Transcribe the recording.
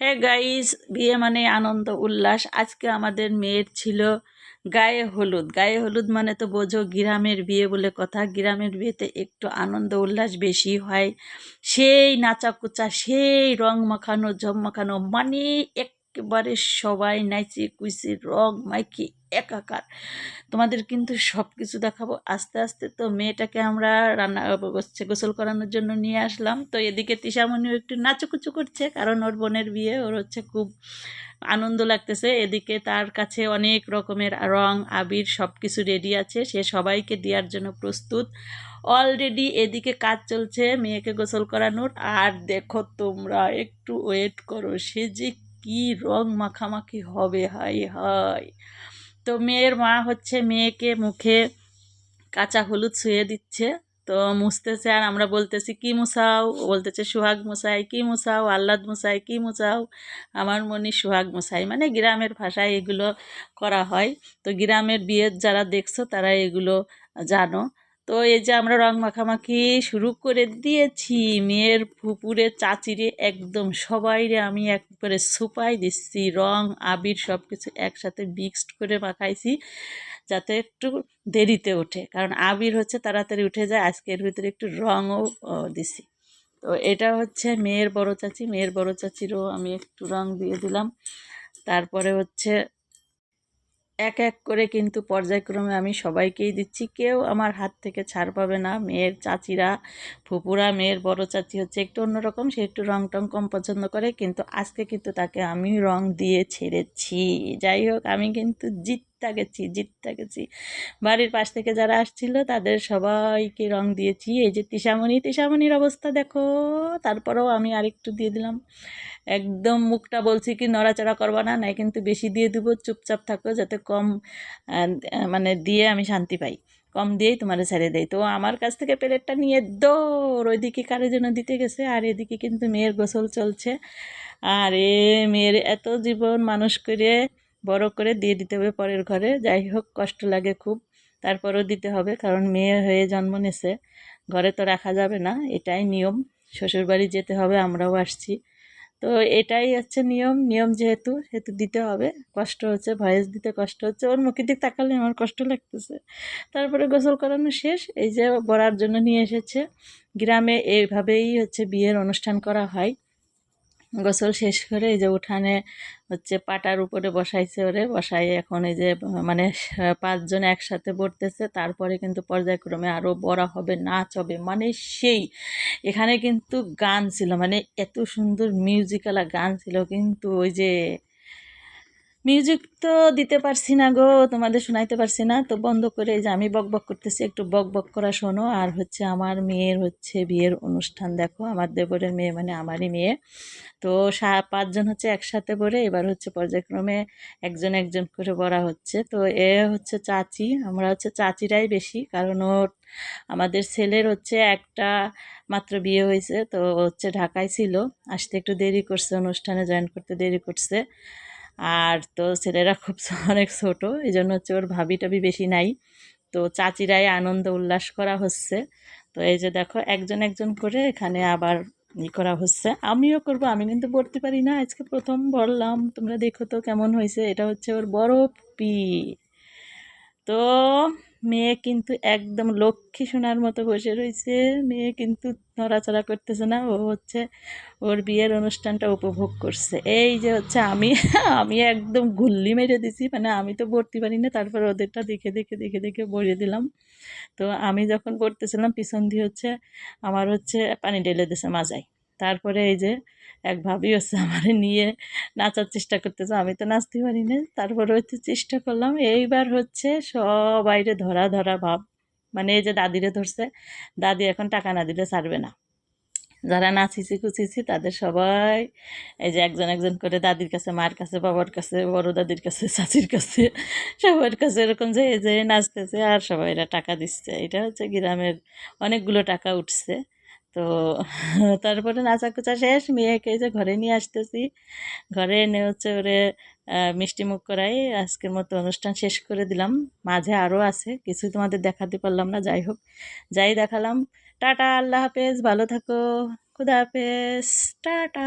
হ্যাঁ গাইস, বিয়ে মানে আনন্দ, উল্লাস। আজকে আমাদের মেয়ের ছিল গায়ে হলুদ। গায়ে হলুদ মানে তো বোঝো গ্রামের বিয়ে বলে কথা। গ্রামের বিয়েতে একটু আনন্দ, উল্লাস বেশি হয়। সেই নাচা কুচা সেই রং মাখানো ঝম মাখানো মানে একেবারে সবাই নাচে কুইসে রং মাইকে একাকার। তোমাদের কিন্তু সব কিছু দেখাবো। আস্তে আস্তে তো মেয়েটাকে আমরা রান্না হচ্ছে গোসল করানোর জন্য নিয়ে আসলাম। তো এদিকে তিশামণিও একটু নাচুকুচু করছে, কারণ ওর বোনের বিয়ে, ওর হচ্ছে খুব আনন্দ লাগতেছে। এদিকে তার কাছে অনেক রকমের রং, আবির সব কিছু রেডি আছে। সে সবাইকে দেওয়ার জন্য প্রস্তুত। অলরেডি এদিকে কাজ চলছে মেয়েকে গোসল করানোর। আর দেখো তোমরা, একটু ওয়েট করো, সে যে কি রং মাখামাখি হবে হাই হাই তো মেয়ের মা হচ্ছে মেয়েকে মুখে কাঁচা হলুদ শুয়ে দিচ্ছে। তো মুছতেছে আর আমরা বলতেছি, কি মুছাও? ও বলতেছে, সুহাগ মশাই কি মুছাও? আহ্লাদ মশাই কি মুছাও? আমার মনে সুহাগ মশাই মানে গ্রামের ভাষায় এগুলো করা হয়। তো গ্রামের বিয়ের যারা দেখছ তারা এগুলো জানো। তো এই যে আমরা রং মাখামাখি শুরু করে দিয়েছি, মেয়ের ফুপুরে, চাচিরে, একদম সবাইরে আমি একবারে সুপাই দিচ্ছি। রং, আবির সব কিছু একসাথে মিক্সড করে মাখাইছি যাতে একটু দেরিতে ওঠে। কারণ আবির হচ্ছে তাড়াতাড়ি উঠে যায় আজকের ভিতরে একটু রঙও দিছি। তো এটা হচ্ছে মেয়ের বড় চাচি, মেয়ের বড় চাচিরও আমি একটু রং দিয়ে দিলাম। তারপরে হচ্ছে এক এক করে কিন্তু পর্যায়ক্রমে আমি সবাইকেই দিচ্ছি। কেউ আমার হাত থেকে ছাড় পাবে না। মেয়ের চাচিরা ফুপুরা মেয়ের বড় চাচি হচ্ছে একটু অন্যরকম, সে একটু রং টং কম পছন্দ করে। কিন্তু আজকে কিন্তু তাকে আমি রং দিয়ে ছেড়েছি। যাই হোক, আমি কিন্তু জিততে গেছি জিততে গেছি। বাড়ির পাশ থেকে যারা আসছিল তাদের সবাইকে রং দিয়েছি। এই যে তিশামণি, তিশামণির অবস্থা দেখো, তারপরেও আমি আরেকটু দিয়ে দিলাম। একদম মুখটা বলছি কি নড়াচড়া করবা না, নাই কিন্তু বেশি দিয়ে দেবো, চুপচাপ থাকো, যাতে কম মানে দিয়ে আমি শান্তি পাই। কম দিয়েই তোমার ছেড়ে দেয় তো আমার কাছ থেকে প্লেটটা নিয়ে দৌড়, ওইদিকে কারের জন্য দিতে গেছে, আর এদিকে কিন্তু মেয়ের গোসল চলছে। আর এ মেয়ের এত জীবন মানুষ করে বড় করে দিয়ে দিতে হবে পরের ঘরে। যাই হোক, কষ্ট লাগে খুব। তারপরেও দিতে হবে, কারণ মেয়ে হয়ে জন্ম নিছে। ঘরে তো রাখা যাবে না, এটাই নিয়ম। শ্বশুরবাড়ি যেতে হবে, আমরাও আসছি। তো এটাই হচ্ছে নিয়ম। নিয়ম যেহেতু, সেহেতু দিতে হবে। কষ্ট হচ্ছে, ভয়েস দিতে কষ্ট হচ্ছে। ওর মুখের দিক তাকালে আমার কষ্ট লাগতেছে। তারপরে গোসল করানো শেষ। এই যে বড়ার জন্য নিয়ে এসেছে। গ্রামে এইভাবেই হচ্ছে বিয়ের অনুষ্ঠান করা হয়। গোসল শেষ করে এই যে উঠানে হচ্ছে পাটার উপরে বসাইছে ওরে বসাই এখন এই যে মানে পাঁচজন একসাথে পড়তেছে তারপরে কিন্তু পর্যায়ক্রমে আরও বড়া হবে, নাচ হবে মানে সেই। এখানে কিন্তু গান ছিল মানে এত সুন্দর মিউজিক্যালা গান ছিল, কিন্তু ওই যে মিউজিক তো দিতে পারছি না গো, তোমাদের শোনাইতে পারছি না। তো বন্ধ করে যে আমি বক বক করতেছি, একটু বক বক করা শোনো। আর হচ্ছে আমার মেয়ের হচ্ছে বিয়ের অনুষ্ঠান, দেখো। আমার দেবরের মেয়ে মানে আমারই মেয়ে। তো পাঁচজন হচ্ছে একসাথে পড়ে এবার হচ্ছে পর্যায়ক্রমে একজন একজন করে বড়া হচ্ছে। তো এ হচ্ছে চাচি, আমরা হচ্ছে চাচিরাই বেশি, কারণ ওর, আমাদের ছেলের হচ্ছে একটা মাত্র বিয়ে হয়েছে, তো হচ্ছে ঢাকায় ছিল। আসতে একটু দেরি করছে, অনুষ্ঠানে জয়েন করতে দেরি করছে। আর তো ছেলেরা খুব অনেক ছোট এই জন্য হচ্ছে ওর ভাবি টাবি বেশি নাই। তো চাচিরাই আনন্দ উল্লাস করা হচ্ছে। তো এই যে দেখো, একজন একজন করে এখানে আবার ই করা হচ্ছে। আমিও করব, আমি কিন্তু পড়তে পারি না, আজকে প্রথম বললাম তোমরা দেখো তো কেমন হয়েছে, এটা হচ্ছে ওর বড় পি। তো মেয়ে কিন্তু একদম লক্ষ্মী সোনার মতো বসে রয়েছে। মেয়ে কিন্তু নড়াচড়া করতেছে না। ও হচ্ছে ওর বিয়ের অনুষ্ঠানটা উপভোগ করছে। এই যে হচ্ছে আমি আমি একদম গুল্লি মেরে দিছি। মানে আমি তো পড়তে পারি না। তারপর ওদেরটা দেখে দেখে দেখে দেখে বড়িয়ে দিলাম। তো আমি যখন পড়তেছিলাম, পিছন দিয়ে হচ্ছে আমার হচ্ছে পানি ঢেলে দিছে মাজায়। তারপরে এই যে এক ভাবি হচ্ছে আমার নিয়ে নাচার চেষ্টা করতেছে, আমি তো নাচতে পারি না তারপরে হচ্ছে চেষ্টা করলাম, এইবার হচ্ছে সবাইরে ধরা ধরা ভাব মানে এই যে দাদিরে ধরছে, দাদি এখন টাকা না দিলে ছাড়বে না। যারা নাচিছি কুচিছি তাদের সবাই এই যে একজন একজন করে দাদির কাছে, মার কাছে, বাবার কাছে, বড় দাদির কাছে, চাচির কাছে, সবার কাছে এরকম যে এই যে নাচতেছে আর সবাই এরা টাকা দিচ্ছে। এটা হচ্ছে গ্রামের অনেকগুলো টাকা উঠছে। তো তারপরে নাচা কুচা শেষ, মেয়েকে যে ঘরে নিয়ে আসতেছি। ঘরে এনে হচ্ছে ওরে মিষ্টি মুখ করাই, আজকের মতো অনুষ্ঠান শেষ করে দিলাম। মাঝে আরও আছে কিছু তোমাদের দেখাতে পারলাম না, যাই হোক। যাই দেখালাম। টাটা, আল্লাহ হাফেজ, ভালো থাকো। খুদা হাফেজ। টাটা।